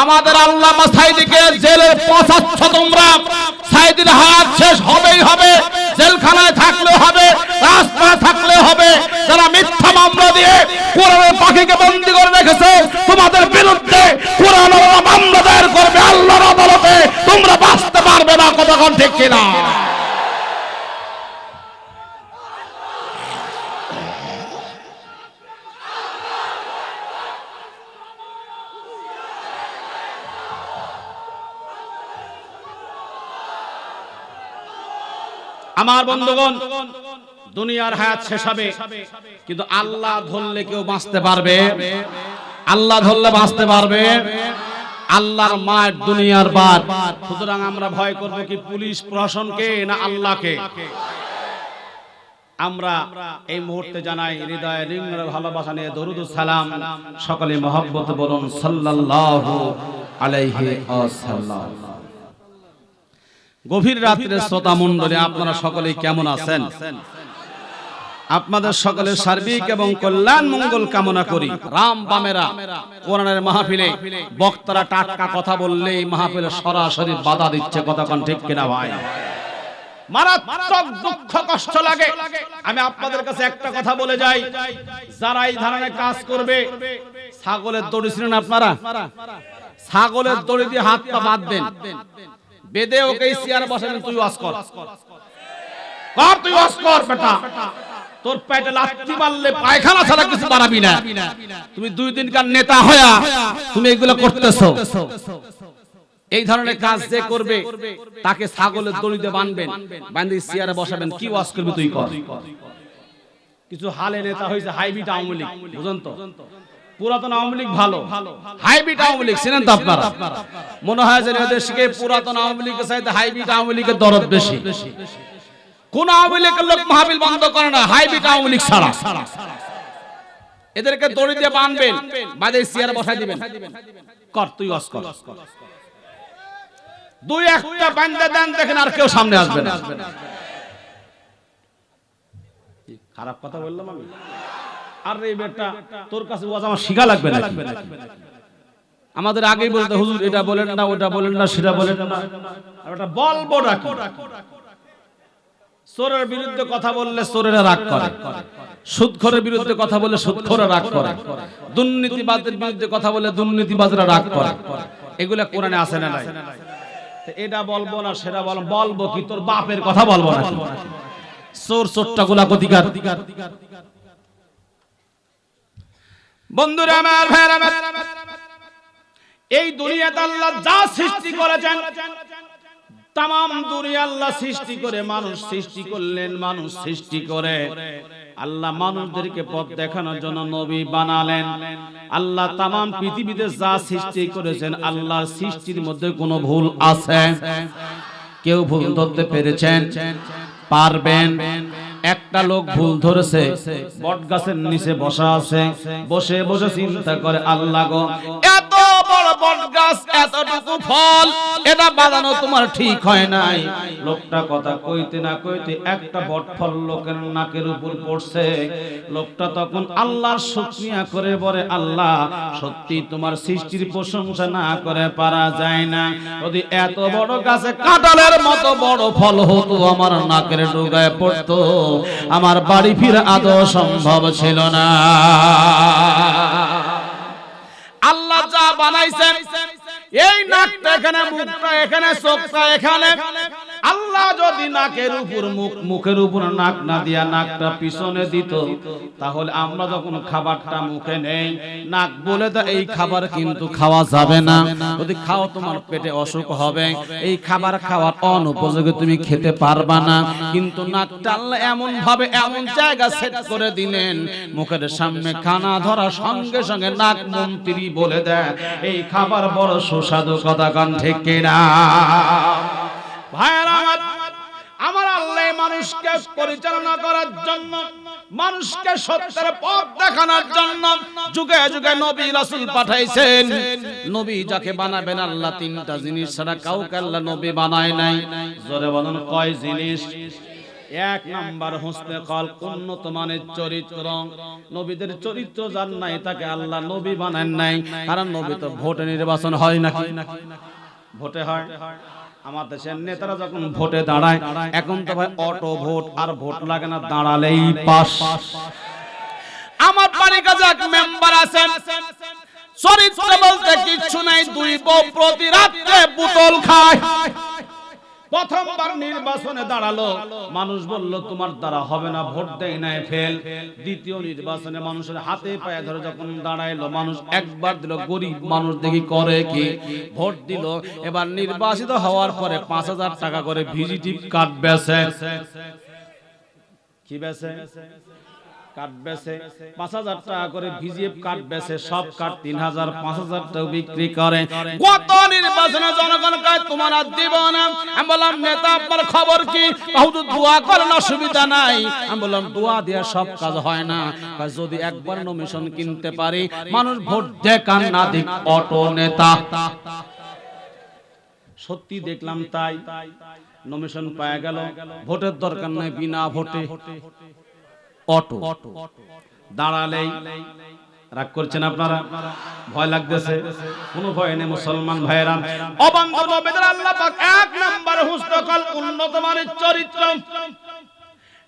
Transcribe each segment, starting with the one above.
আমাদের আল্লাহ সাইদিকে জেলে পচাচ্ছ তোমরা। সাইদির হাত শেষ হবেই হবে। জেলখানায় থাকলে হবে, রাস্তায় থাকলে হবে। যারা মিথ্যা মামলা দিয়ে কোরআনের পাখিকে বন্দি করে রেখেছে, তোমাদের বিরুদ্ধে কোরআন মামলা দায়ের করবে আল্লাহর আদালতে। তোমরা বাঁচতে পারবে না কতক্ষণ ঠিক কিনা? আমার বন্ধুগণ, দুনিয়ার হায়াত শেষ হবে, কিন্তু আল্লাহ ধরলে কেউ বাঁচতে পারবে। আল্লাহ ধরলে বাঁচতে পারবে। আল্লাহর মায়ের দুনিয়ার বার সুতরাং আমরা ভয় করব কি পুলিশ প্রশাসনকে না আল্লাহকে আমরা এই মুহূর্তে জানাই হৃদয়ে রিংড়ে ভালোবাসা নিয়ে দরুদ সালাম। সকলে মহব্বত বলুন সাল্লাল্লাহু আলাইহি ওয়াসাল্লাম। গভীর রাত্রে শ্রোতা মণ্ডলী আপনারা সকলেই কেমন আছেন? আপনাদের সকলের সার্বিক এবং কল্যাণ মঙ্গল কামনা করি। রাম বামেরা কোরআনের মাহফিলে বক্তারা টাটকা কথা বললেই মাহফিলে সরাসরি বাধা দিচ্ছে কথা কোন ঠিক কিনা ভাই? মারাত্মক দুঃখ কষ্ট লাগে। আমি আপনাদের কাছে একটা কথা বলে যাই। যারা এই ধরনের কাজ করবে ছাগলের দড়ি ছিলেন আপনারা? ছাগলের দড়ি দিয়ে হাত পা বাঁধবেন বেদে ওকে চেয়ার বসাবেন তুই ওয়াজ কর। কর তুই ওয়াজ কর বেটা। তোর পেটে লাত্তি মারলে পায়খানা ছাড়া কিছু বাড়াবি না। তুমি দুই দিনকার নেতা হয়া তুমি এগুলো করতেছো। এই ধরনের কাজ যে করবে তাকে ছাগলের দড়িতে বানবেন বান্ধি চেয়ারে বসাবেন। কি ওয়াজ করবে তুই কর। কিছু হালে নেতা হয়েছে হাইব্রিড আওয়ামী লীগ বুঝুন তো? পুরাতন আওয়ামী লীগ ভালো। হাইব্রিড আওয়ামী লীগ চিনেন তো আপনারা মনে হয় যে এদেশকে পুরাতন আওয়ামী লীগের চাইতে হাইব্রিড আওয়ামী লীগের দরদ বেশি। কোন আওয়ামী লীগের লোক মাহবিল বন্ধ করে না হাইব্রিড আওয়ামী লীগ ছাড়া। এদেরকে দড়ি দিয়ে বানবেন বাজে চেয়ারে বসাই দিবেন। কর তুই অস কর। দুই একটা বান্দা দেন দেখেন আর কেউ সামনে আসবে না। খারাপ কথা বললাম আমি? আর তোর কাছে আমার লাগবে না আমাদের আগেই বলতে হুজুর এটা বলেন না, ওটা বলেন না, সেটা বলেন না। বলব চোরের বিরুদ্ধে কথা বললে চোরেরা রাগ করে। সুদখোরের বিরুদ্ধে কথা বলে সুদখোরা রাগ করে। দুর্নীতিবাদের বিরুদ্ধে কথা বলে দুর্নীতিবাজরা রাগ করে। এগুলা কোরআনে আছে না নাই? এটা বলব না, সেটা বল, বলব কি? তোর বাপের কথা বলব না চোর, চোরটা গুলা গতিকার বন্ধুরা আমার ভাইরা এই দুনিয়াতে আল্লাহ যা সৃষ্টি করেছেন, তাম দুনিয়া আল্লাহ সৃষ্টি করে, মানুষ সৃষ্টি করলেন, মানুষ সৃষ্টি করে। আল্লাহ মানুষদেরকে পথ দেখানোর জন্য নবী বানালেন। আল্লাহ তাম পৃথিবীতে যা সৃষ্টি করেছেন, আল্লাহর সৃষ্টির মধ্যে কোনো ভুল আছে? কেউ ভুল ধরতে পেরেছেন? পারবেন? একটা লোক ভুল ধরেছে বট গাছের নিচে বসা আছে, বসে বসে চিন্তা করে, আল্লাহ গো, এত তোমার সৃষ্টির প্রশংসা না করে পারা যায় না। যদি এত বড় গাছে কাঁঠালের মতো বড় ফল হতো, আমার নাকের ডুগায় পড়তো। আমার বাড়ি ফিরে আদৌ সম্ভব ছিল না। বানাইছেন। এই নাকটা এখানে মুখটা এখানে চোখটা এখানে। আল্লাহ যদি নাকের উপর মুখ, মুখের উপর নাক না দিয়া নাকটা পিছনে দিত, তাহলে আমরা যখন খাবারটা মুখে নেই, নাক বলে দা এই খাবার কিন্তু খাওয়া যাবে না। যদি খাও, তোমার পেটে অসুখ হবে। এই খাবার খাওয়ার অনুপযোগী তুমি খেতে পারবা না। কিন্তু নাকটা আল্লাহ এমন ভাবে এমন জায়গা সেট করে দিলেন, মুখের সামনে খানা ধরা সঙ্গে সঙ্গে নাক মন্ত্রী বলে দেয়, এই খাবার বড় সুস্বাদু কথা কান, ঠিক কিনা? আমার আল্লাহ মানুষকে পরিচালনা করার জন্য, মানুষকে সত্যের পথ দেখানোর জন্য যুগে যুগে নবী রাসূল পাঠাইছেন। নবী যাকে বানাবেন আল্লাহ তিনটা জিনিস ছাড়া কাউকে আল্লাহ নবী বানায় নাই। জোরে বলুন, কয় জিনিস? এক নাম্বার হোসনে কল উন্নত মানের চরিত্র। নবীদের চরিত্র যার নাই, তাকে আল্লাহ নবী বানান নাই। কারণ নবী তো ভোটে নির্বাচন হয় নাকি? ভোটে হয়। আমার দেশের নেতারা যখন ভোটে দাঁড়ায় এখন তো ভাই অটো ভোট আর ভোট লাগে না দাঁড়ালেই পাস। আমার বাড়ির কাছে এক মেম্বার আছেন। চরিত্র বলতে কিচ্ছু নাই দুই বউ প্রতি রাত্রে বোতল খায়। প্রথমবার নির্বাচনে দাঁড়াল। মানুষ বলল, তোমার দ্বারা হবে না, ভোট দেয় নাই, ফেল। দ্বিতীয় নির্বাচনে মানুষের হাতে পায়ে ধরে যখন দাঁড়াইলো, মানুষ একবার দিল, গরিব মানুষ দেখি করে কি? ভোট দিল। এবার নির্বাচিত হওয়ার পরে পাঁচ হাজার টাকা করে ভিজিটিভ কার্ড বেছে। কি বেছে? কার্ড বেছে পাঁচ হাজার টাকা করে ভিজিএফ কার্ড বেছে সব কার্ড তিন হাজার, পাঁচ হাজার টাকা বিক্রি করে। গত নির্বাচনে জনগণ কয় তোমার আর দিব না। আমি বললাম, নেতা, আপনার খবর কি? হুজুর দোয়া করেন, অসুবিধা নাই। আমি বললাম, দোয়া দিয়ে সব কাজ হয় না। যদি একবার নমিশন কিনতে পারি, মানুষ ভোট দেখ আর না দিক, অটো নেতা। সত্যি দেখলাম তাই। নমিশন পাওয়া গেল। ভোটের দরকার নাই বিনা ভোটে। অটো। দাঁড়ালেই রাগ করছেন আপনারা? ভয় লাগতেছে। কোনো ভয় নেই মুসলমান ভাইরা অবাঙ্গ আল্লাহ পাক এক নাম্বার হুসনকল উন্নত চরিত্র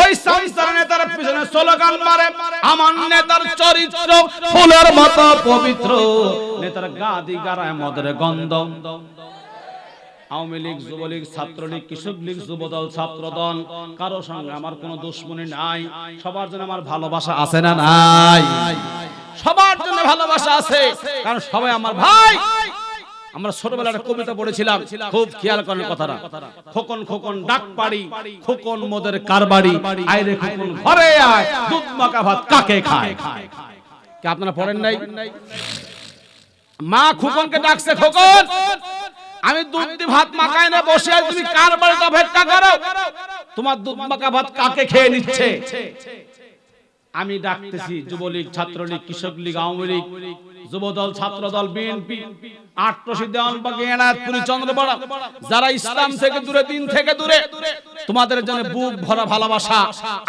ওই সংসার নেতার পিছনে স্লোগান মারে, আমার নেতার চরিত্র ফুলের মতো পবিত্র। নেতার গাদি গারায় মদের গন্ধ। আওয়ামী লীগ, যুবলীগ, ছাত্রলীগ কৃষক লীগ যুবদল, ছাত্রদল, কারও সঙ্গে আমার কোনো দুশ্মনী নাই। সবার জন্য আমার ভালোবাসা আছে না নাই? সবার জন্য ভালোবাসা আছে, কারণ সবাই আমার ভাই। আমরা ছোটবেলায় একটা কবিতা পড়েছিলাম খুব খেয়াল করেন কথাটা। খোকন খোকন ডাক পাড়ি খোকন মোদের কারবাড়ি আইরে খোকন ঘরে আয় দুধ মাখা ভাত কাকে খায়? কি আপনারা পড়েন নাই? মা খোকনকে ডাকছে খোকন আমি দুধ দি ভাত মাখাই না বসে আছি তুমি কার বাড়িতে ভেট্টা করো তোমার দুধ মাখা ভাত কাকে খেয়ে নিচ্ছে? আমি ডাকতেছি Jubo League, Chhatra League Krishak League Awami League Jubo Dal, Chhatra Dal, BNP আট্রসি Dewanbagi Enayetpuri চন্দ্রবড়া যারা ইসলাম থেকে দূরে, দিন থেকে দূরে, তোমাদের জন্য বুক ভরা ভালোবাসা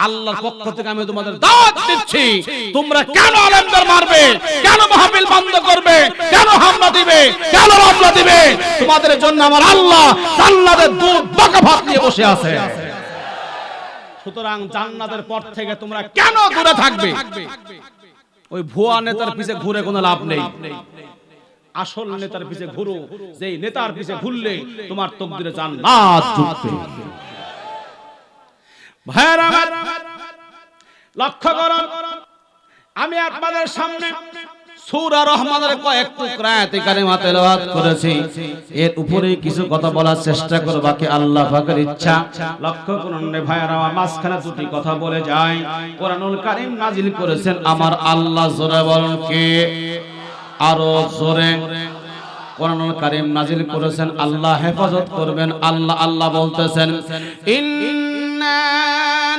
আল্লাহর পক্ষ থেকে আমি তোমাদের দাওয়াত দিচ্ছি। তোমরা কেন আলেমদের মারবে? কেন মাহফিল বন্ধ করবে? কেন হামলা দিবে? কেন মামলা দিবে? তোমাদের জন্য আমার আল্লাহ জান্নাতের দুধ বাঁকা ভাত নিয়ে বসে আছে। সুতরাং জান্নাতের পর থেকে তোমরা কেন দূরে থাকবে? ওই ভুয়া নেতার পিছে ঘুরে কোনো লাভ নেই। আসল নেতার পিছে ঘুরো, যেই নেতার পিছে ঘুরলে তোমার তকদিরে জান্নাত জুটবে ভাইরা লক্ষ্য করো, আমি আপনাদের সামনে সূরা রহমানের কয়েক টুকরা আয়াতে কারিমা তেলাওয়াত করেছি। এর উপরে কিছু কথা বলার চেষ্টা করব বাকি আল্লাহ পাকের ইচ্ছা। লক্ষ্য করুন রে ভাইরা মাঝখানে দুটি কথা বলে যাই। কোরআনুল কারীম নাজিল করেছেন আমার আল্লাহ জোরে বলেন কে? আরও জোরে। কোরআনুল কারীম নাজিল করেছেন, আল্লাহ হেফাজত করবেন, আল্লাহ আল্লাহ বলতেছেন, ইন্না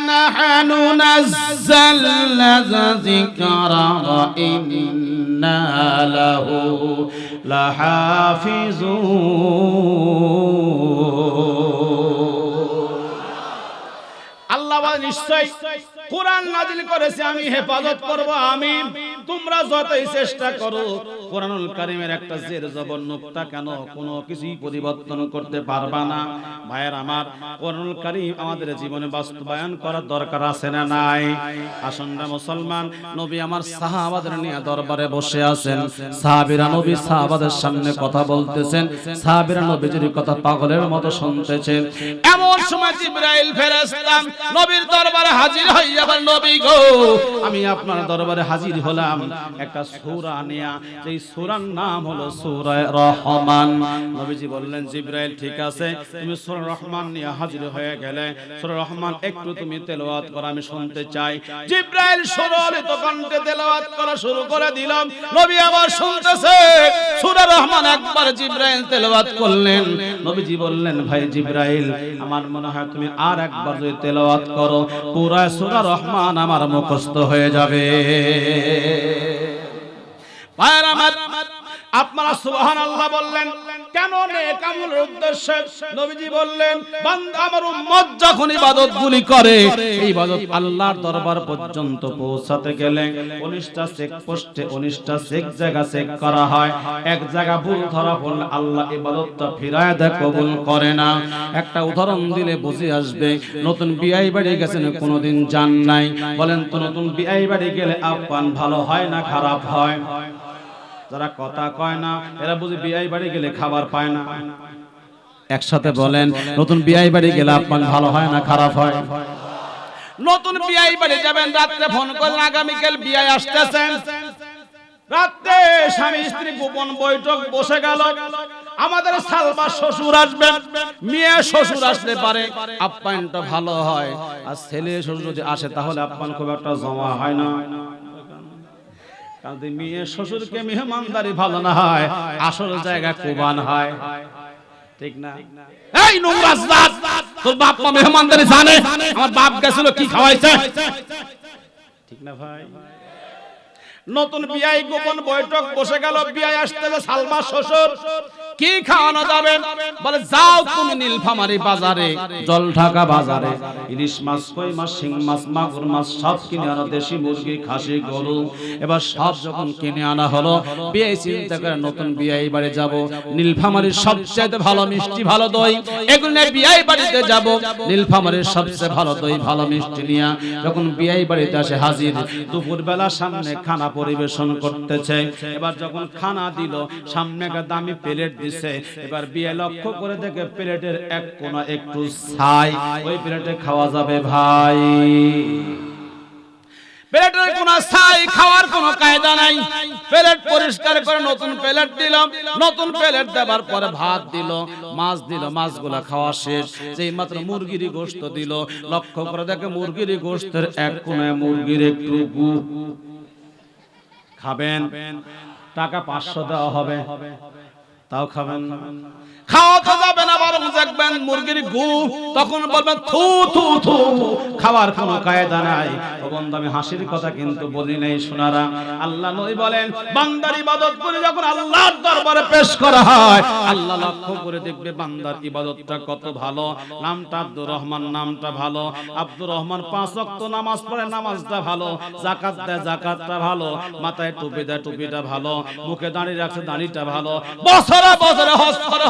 নাহনু নাযালনা যিকরা ওয়া ইন্না লাহু আল্লাহ নিশ্চয় কোরআন নাজিল করেছে আমি, হেফাজত করব আমি তোমরা যতই চেষ্টা করো, কোরআনুল কারীমের একটা জের জবর নুক্তা কেন? কোনো কিছুই পরিবর্তন করতে পারবা না। ভাইয়ের আমার, কোরআনুল কারীম আমাদের জীবনে বাস্তবায়ন করার দরকার আছে না নাই? আসন্ন মুসলমান, নবী আমার সাহাবাদের নিয়ে দরবারে বসে আছেন। সাহাবীরা নবী সাহাবাদের সামনে কথা বলতেছেন। সাহাবীরা নবীজির কথা পাগলের মতো শুনতেছেন। এমন সময় জিবরাইল ফেরেশতা নবীর দরবারে হাজির হইয়া নবী গো। আমি আপনার দরবারে হাজির হলাম। একটা সূরা নিয়া যেই সূরার নাম হলো সূরা রহমান। নবীজি বললেন, জিব্রাইল, ঠিক আছে, তুমি সূরা রহমান নিয়ে হাজির হয়ে গেলে, সূরা রহমান একটু তুমি তেলাওয়াত করো, আমি শুনতে চাই। জিব্রাইল সুরলিত কণ্ঠে তেলাওয়াত করা শুরু করে দিলাম নবী আবার শুনতেছে, সূরা রহমান একবার জিব্রাইল তেলাওয়াত করলেন। নবীজি বললেন, ভাই জিব্রাইল, আমার মনে হয় তুমি আর একবার যদি তেলাওয়াত করো, পুরা সূরা রহমান আমার মুখস্থ হয়ে যাবে। আপনারা সুবহানাল্লাহ বললেন, কেন নেক উদ্দেশ্যে নবীজি বললেন, বান্দা উম্মত যখন করে, এই ইবাদত আল্লাহর দরবার পর্যন্ত পৌঁছাতে গেলে 19টা চেক পোস্টে 19টা চেক জায়গা চেক করা হয়। এক জায়গা ভুল ধরা আল্লাহ ইবাদতটা ফিরায় দেয়, কবুল করে না। একটা উদাহরণ দিলে বুঝে আসবে, নতুন বিয়াই বাড়ি গেছেন, কোনোদিন যান নাই। বলেন তো, নতুন বিয়াই বাড়ি গেলে আপ্যান ভালো হয় না খারাপ হয়? যারা কথা কয় না এরা বুঝি বিয়াই বাড়ি গেলে খাবার পায় না। একসাথে বলেন নতুন বিয়াই বাড়ি গেলে আপ্যান ভালো হয় না খারাপ হয়? নতুন বিয়াই বাড়ি যাবেন রাত্রে ফোন করেন আগামীকাল বিয়াই আসতেছেন। রাত্রে স্বামী স্ত্রী গোপন বৈঠক বসে গেল। আমাদের সালবা শ্বশুর আসবেন মেয়ে শ্বশুর আসতে পারে আপ্যায়নটা ভালো হয়। আর ছেলে শ্বশুর যদি আসে তাহলে আপ্যায়ন খুব একটা জমা হয় না। কারণ শ্বশুরকে মেহমানদারি ভালো না হয় আসল জায়গা কোবান হয়। ঠিক না? এই নোংরা তোর বাপ মা মেহমানদারি জানে আমার বাপ গেছিল কি খাওয়াইছে? ঠিক না ভাই? নতুন বিয়াই গোপন বৈঠক বসে গেল বিয়াই আসতে সালমা শ্বশুর। কি খাওয়ানো যাবে? বলে, যাও তুমি নীলফামারি বাজারে জল ঢাকা বাজারে। ইলিশ মাছ, কই মাছ, শিং মাছ, মাগুর মাছ, সব কিনে আনো, দেশি মুরগি, খাসি, গরু। এবার সব যখন কিনে আনা হলো, বিয়ে চিন্তা করে নতুন বিয়াই বাড়ি যাব। নীলফামারির সবচেয়ে ভালো মিষ্টি, ভালো দই। এগুলো নিয়ে বিয়াই বাড়িতে যাব। নীলফামারির সবচেয়ে ভালো দই, ভালো মিষ্টি নিয়ে যখন বিয়াই বাড়িতে আসে হাজির দুপুর বেলা সামনে খানা পরিবেশন করতেছে। এবার যখন খানা দিল, সামনে একটা দামি প্লেট দিছে। এবার বিয়ে লক্ষ্য করে দেখে প্লেটের এক কোনা একটু ছাই। ওই প্লেটে খাওয়া যাবে ভাই। প্লেটের কোনো ছাই খাওয়ার কোনো কায়দা নাই। প্লেট পরিষ্কার করে নতুন প্লেট দিলাম নতুন প্লেট দেবার পরে ভাত দিল মাছ দিল মাছগুলা খাওয়া শেষ। যেই মাত্র মুরগির গোশত দিল। লক্ষ্য করে দেখে মুরগির গোশতের এক কোনায় মুরগির একটু গু। খাবেন। টাকা পাঁচশো দেওয়া হবে। তাও খাবেন খাওয়া তো যাবে না দেখবেন মুরগির গু, তখন বলবেন, থু থু থু। খাওয়ার কোনো কায়দা নাই। বন্ধু, আমি হাসির কথা কিন্তু বলি নাই শোনারা আল্লাহ নবী বলেন, বান্দার ইবাদত করে যখন আল্লাহর দরবারে পেশ করা হয়, আল্লাহ লক্ষ্য করে দেখবে বান্দার ইবাদতটা কত ভালো। নামটা আব্দুর রহমান, নামটা ভালো। আব্দুর রহমান পাঁচ ওয়াক্ত নামাজ পড়ে, নামাজটা ভালো। জাকাত দেয় জাকাতটা ভালো। মাথায় টুপি দেয়, টুপিটা ভালো। মুখে দাঁড়িয়ে রাখছে, দাঁড়িটা ভালো। বছরে বছরে হজ করে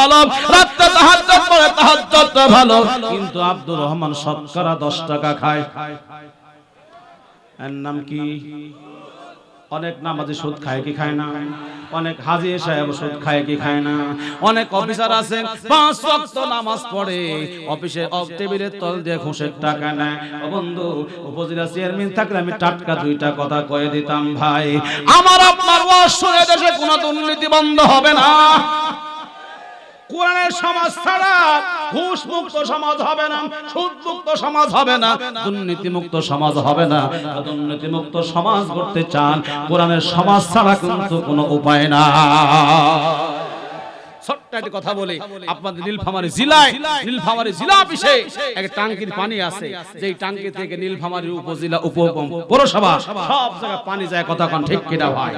ভালো। রাত্রে তাহাজ্জুদ করে তাহাজ্জুদটা ভালো। কিন্তু আব্দুর রহমান শতকরা 10 টাকা খায়। এর নাম কি? অনেক নামাজি সুদ খায় কি খায় না? অনেক হাজি সাহেব সুদ খায় কি খায় না? অনেক অফিসার আছেন পাঁচ ওয়াক্ত নামাজ পড়ে, অফিসে অফ টেবিলের তল দিয়ে ঘুষের টাকা নেয়। বন্ধু, উপজেলা চেয়ারম্যান থাকলে আমি টাটকা দুইটা কথা কয়ে দিতাম, ভাই। আমার আপনার ওয়াজ দেশে কোনো দুর্নীতি বন্ধ হবে না। কোরআনের সমাজ ছাড়া ঘুষ মুক্ত সমাজ হবে না সুদ মুক্ত সমাজ হবে না দুর্নীতি মুক্ত সমাজ হবে না। দুর্নীতি মুক্ত সমাজ করতে চান, কোরআনের সমাজ ছাড়া কিন্তু কোনো উপায় না। ছোট্ট একটা কথা বলি, আপনাদের নীলফামারী পানি আছে নীলফামারী উপজেলা উপ পৌরসভা সব জায়গায় পানি যায়, কথা ঠিক কিনা ভাই?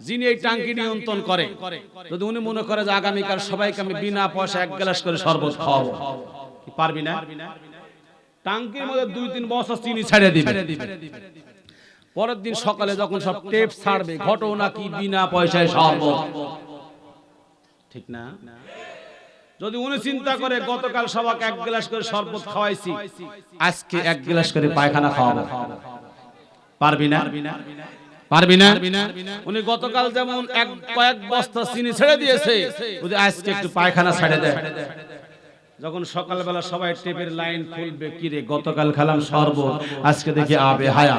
যিনি এই টাঙ্কি নিয়ন্ত্রণ করে, যদি উনি মনে করে যে আগামীকাল সবাইকে আমি বিনা পয়সা এক গ্লাস করে শরবত খাওয়াবো পারবি না? টাঙ্কির মধ্যে দুই তিন বস্তা চিনি ছেড়ে দিবে। পরের দিন সকালে যখন সব টেপ ছাড়বে, ঘটনা কি বিনা পয়সায় শরবত? ঠিক না? যদি উনি চিন্তা করে গতকাল সবাইকে এক গ্লাস করে শরবত খাওয়াইছি, আজকে এক গ্লাস করে পায়খানা খাওয়াবো। পারবি না? পারবি না? উনি গতকাল যেমন এক কয়েক বস্তা চিনি ছেড়ে দিয়েছে যদি আজকে একটু পায়খানা ছেড়ে দেয় যখন সকালবেলা সবাই টেপের লাইন খুলবে, কিরে গতকাল খেলাম সর্ব আজকে দেখি আবে হায়া।